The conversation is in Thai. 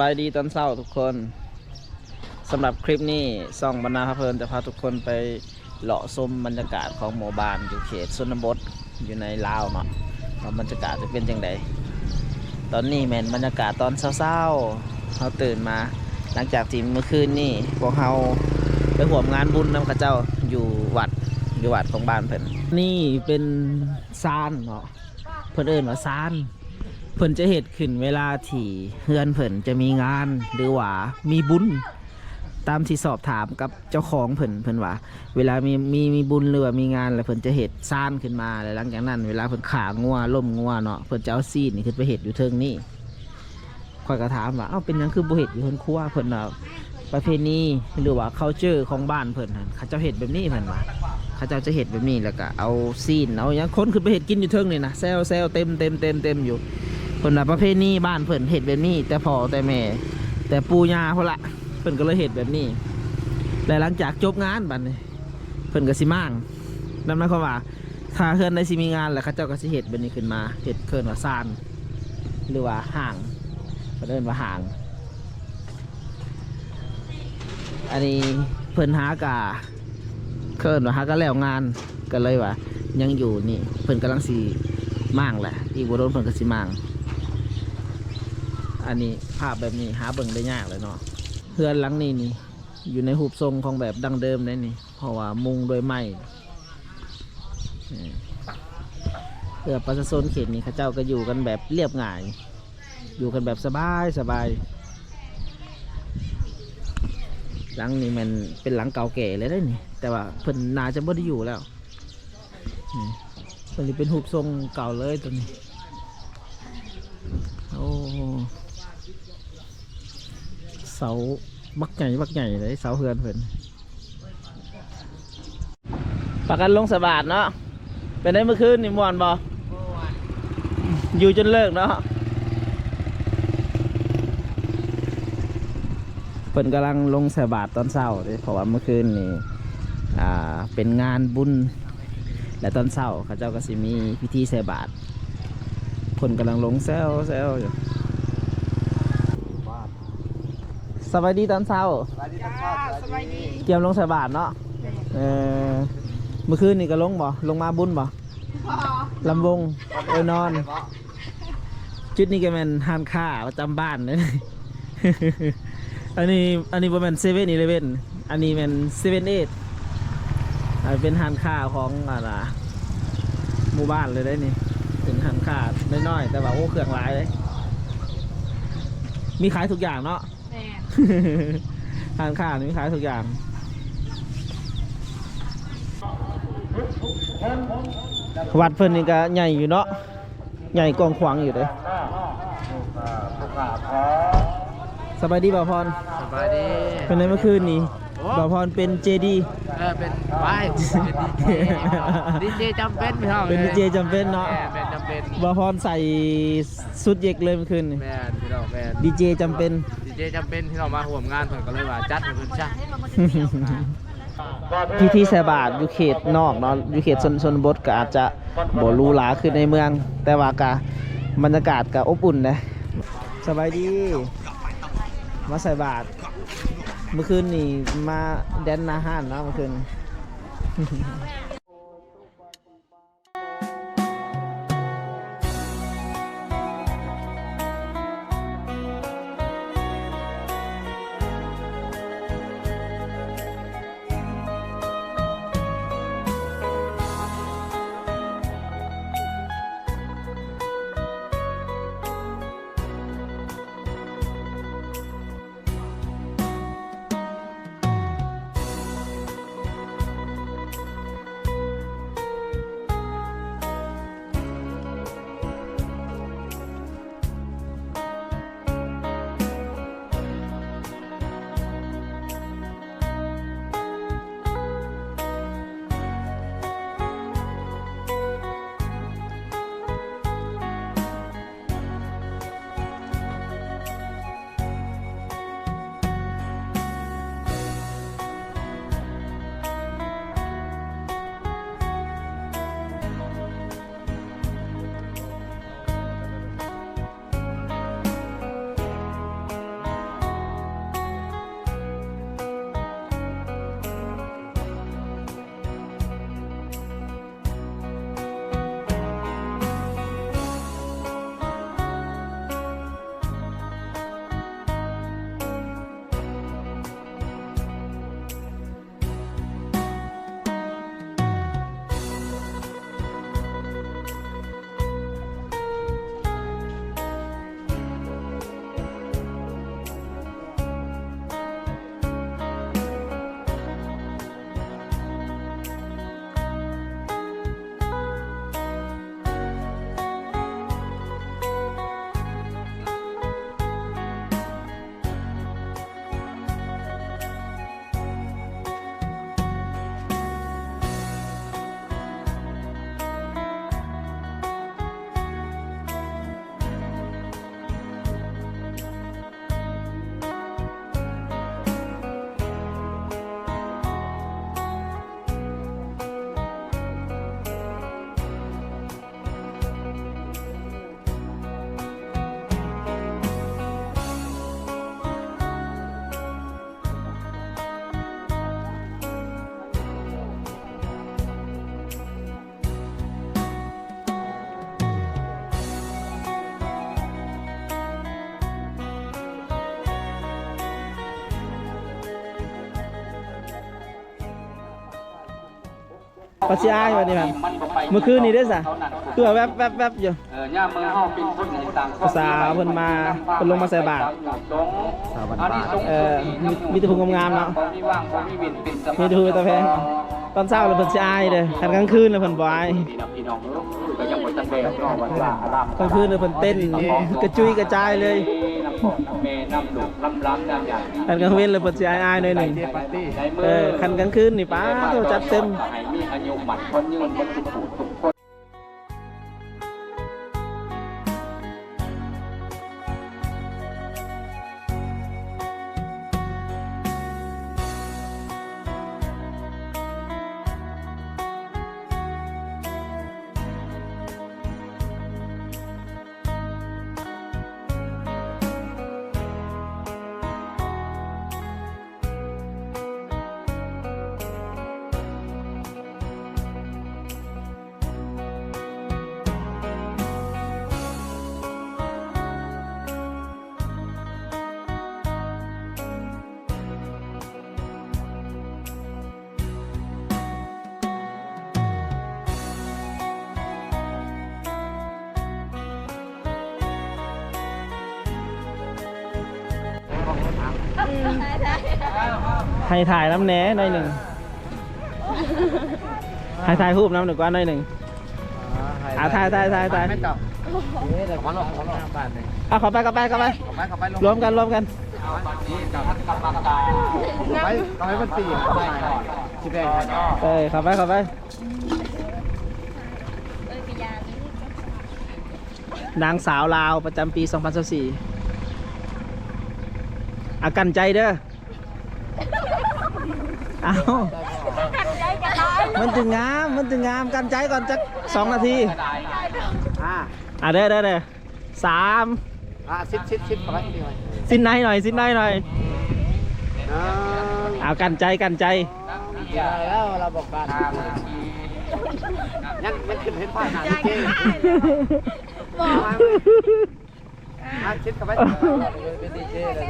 บายดีตอนเช้าทุกคนสำหรับคลิปนี้ซ่องบรรณาพเพลินจะพาทุกคนไปเลาะชมบรรยากาศของหมู่บ้านอยู่เขตชนบทอยู่ในลาวเนาะว่าบรรยากาศจะเป็นยังไงตอนนี้แมนบรรยากาศตอนเช้าๆเราตื่นมา หลังจากที่เมื่อคืนนี่พวกเราไปห่วมงานบุญนำข้าเจ้าอยู่วัดอยู่วัดของบ้านเพิ่นนี่เป็นซานเนาะเพิ่นเอิ้นว่าซาน เพิ่นจะเหตุขึ้นเวลาที่เฮือนเพิ่นจะมีงานหรือว่ามีบุญตามที่สอบถามกับเจ้าของเพิ่นเพิ่นว่า เวลามีมีมีบุญหรือว่ามีงานแล้วเพิ่นจะเหตุสร้างขึ้นมาแล้วหลังจากนั้น เวลาเพิ่นขางัวล่มงัวเนาะเพิ่นจะเอาซีนนี่ขึ้นไปเหตุอยู่เทิงนี่ข่อยก็ถามว่าเอ้าเป็นหยังคือบ่เฮ็ดอยู่เพิ่นครัวเพิ่นว่าประเพณีหรือว่า culture ของบ้านเพิ่นหั่นเขาเจ้าเฮ็ดแบบนี้เพิ่นว่าเขาเจ้าจะเห็ดแบบนี้แล้วก็เอาซีนเอาอย่างคนขึ้นไปเห็ดกินอยู่เทิงนี่นะแซวแซวเต็มเต็มเต็มเต็มอยู่ เพิ่นว่าประเพณีบ้านเพิ่นเห็ดแบบนี้ แต่พ่อแต่แม่ แต่ปูยาเพิ่นละเพิ่นก็เลยเห็ดแบบนี้และหลังจากจบงานบัดนี้เพิ่นก็สิมั่งนั่นหมายความว่าถ้าเพิ่นได้สิมีงานแล้วเขาเจ้าก็สิเห็ดแบบนี้ขึ้นมาเห็ดเคินว่าซานหรือว่าห่างเพิ่นว่าห่าง อันนี้เพิ่นหากาเคินว่าหาก็แล้วงานก็เลยว่ายังอยู่นี่เพิ่นกำลังสีมั่งแหละอีกบ่โดนเพิ่นก็สิมั่ง อันนี้ภาพแบบนี้หาเบิ่งได้ยากเลยเนาะเฮือนหลังนี้นี่ อยู่ในรูปทรงของแบบดั้งเดิมเลยนี่ เพราะว่ามุงโดยไม่เพื่อประชาชนเขตนี้เขาเจ้าก็อยู่กันแบบเรียบง่าย อยู่กันแบบสบายสบายหลังนี้มันเป็นหลังเก่าแก่เลยได้นี่ แต่ว่าเพิ่นนาจะไม่ได้อยู่แล้วนี่ตัวนี้เป็นหูปทรงเก่าเลยตัวนี้ โอ้ เสาบักใหญ่บักใหญ่เลยเสาเฮือนเพิ่นปากกันลงสบาดเนาะเป็นได้เมื่อคืนนี่มวนบ่อยู่จนเลิกเนาะเพิ่นกำลังลงส่บาตรตอนเช้าเด้เพราะว่าเมื่อคืนนี่อ่าเป็นงานบุญและตอนเช้าเขาเจ้าก็สิมีพิธีใส่บาตรคนกำลังลงแซวแซวอยู่ สวัสดีตอนเช้าสบายดีเตรียมลงใส่บาตรเนาะเออเมื่อคืนนี่ก็ลงบ่ลงมาบุญบ่พ่อลำวงเออนอน จุดนี้ก็เป็นห้านค้าประจำบ้านเลยอันนี้อันนี้เป็นเซเว่นอีเลเว่นอันนี้เป็นเซเว่นเอทเป็นห้านค้าของอะไรหมู่บ้านเลยได้นี่เป็นห้านค้าน้อยๆแต่ว่าโอ้เครื่องหลายเลยมีขายทุกอย่างเนาะ แม่ห้านค้านี่มีขายทุกอย่างวัดเพิ่นนี่ก็ใหญ่อยู่เนาะใหญ่กว้างขวางอยู่เลยสบายดีบ่าวพรสบายดีเป็นไงเมื่อคืนนี้บ่าวพรเป็นเจดีเออเป็นไปเป็นดีเจดีเจจำเป็นพี่น้องเป็นดีเจจำเป็นเนาะแม่เป็นจำ เป็นบ่าวพรใส่สุดเยกเลยเมื่อคืนนี้แม่นพี่น้องแม่นดีเจจำเป็น ดีเจจำเป็นที่เรามาร่วมงานเพิ่นก็เลยว่าจัดให้เพิ่นซะพิธีใส่บาตรอยู่เขตนอกเนาะอยู่เขตชนชนบทก็อาจจะบ่หรูหราขึ้นในเมือง แต่ว่ากะบรรยากาศก็อบอุ่นนะสบายดี มาใส่บาตรเมื่อคืนนี่มาแดนนาห้านเนาะเมื่อคืน ปัจจัยวันนี้ครับเมื่อคืนนี้ได้อสะคือว่าแวบแวบแวบอยู่เออย่ามือเฮาเป็นคนในต่างภาษาเพิ่นมาเพิ่นลงมาใส่บาตรเออมีมีแต่ผู้งามๆเนาะบ่มีว่างบ่มีวินเป็นสมีแต่ผู้ตะแพงตอนเช้าแล้วเพิ่นสิอายเด้อคันกลางคืนแล้วเพิ่นบ่อายพี่น้องพี่น้องก็ยังบ่ทันได้เนาะวันว่าอารามกลางคืนแล้วเพิ่นเต้นกระจุยกระจายเลยน้ำพ่อน้ำ แม่น้ำลูกน้ำล้ำน้ำใหญ่คันกลางเว้นแล้วเพิ่นสิอายอายหน่อยหนึงในมืเออคันกลางคืนนี่ป้าโตจัดเต็มให้มีอายุหมัดคนยืนคนทุก ให้ถ่ายน้ำแหน่หน่อยหนึงให้ถ่ายรูปน้ำหนึ่งกว่าหน่อยหนึงอ่าถ่ายถ่ายถ่ายถ่ายไม่ตอบเอ๊ะเดี๋ยวขอลองขอลองบ้านหนึ่งอะเข้าไปเข้าไปเข้าไปขอไปขอไปลงรวมกันรวมกันไปขอไปมันสี่ชิบแดงเอ้ยเข้าไปเข้าไปนางสาวลาวประจำปี 2024 อากันใจเด้อเอามันจึงงาม มันจึงงาม กันใจก่อนจักสองนาที อ่าอะเด้อเด้อเด้อสามอ่าสิบสิบสิบขอไปทีเดียวสิ้นในหน่อย สิ้นในหน่อย อ่า เอากันใจกันใจแล้วเราบอกบ้านยังยังขึ้นเห็นผ่านหาที่เจ๊มาชิดกับไปเป็นดีเจเลย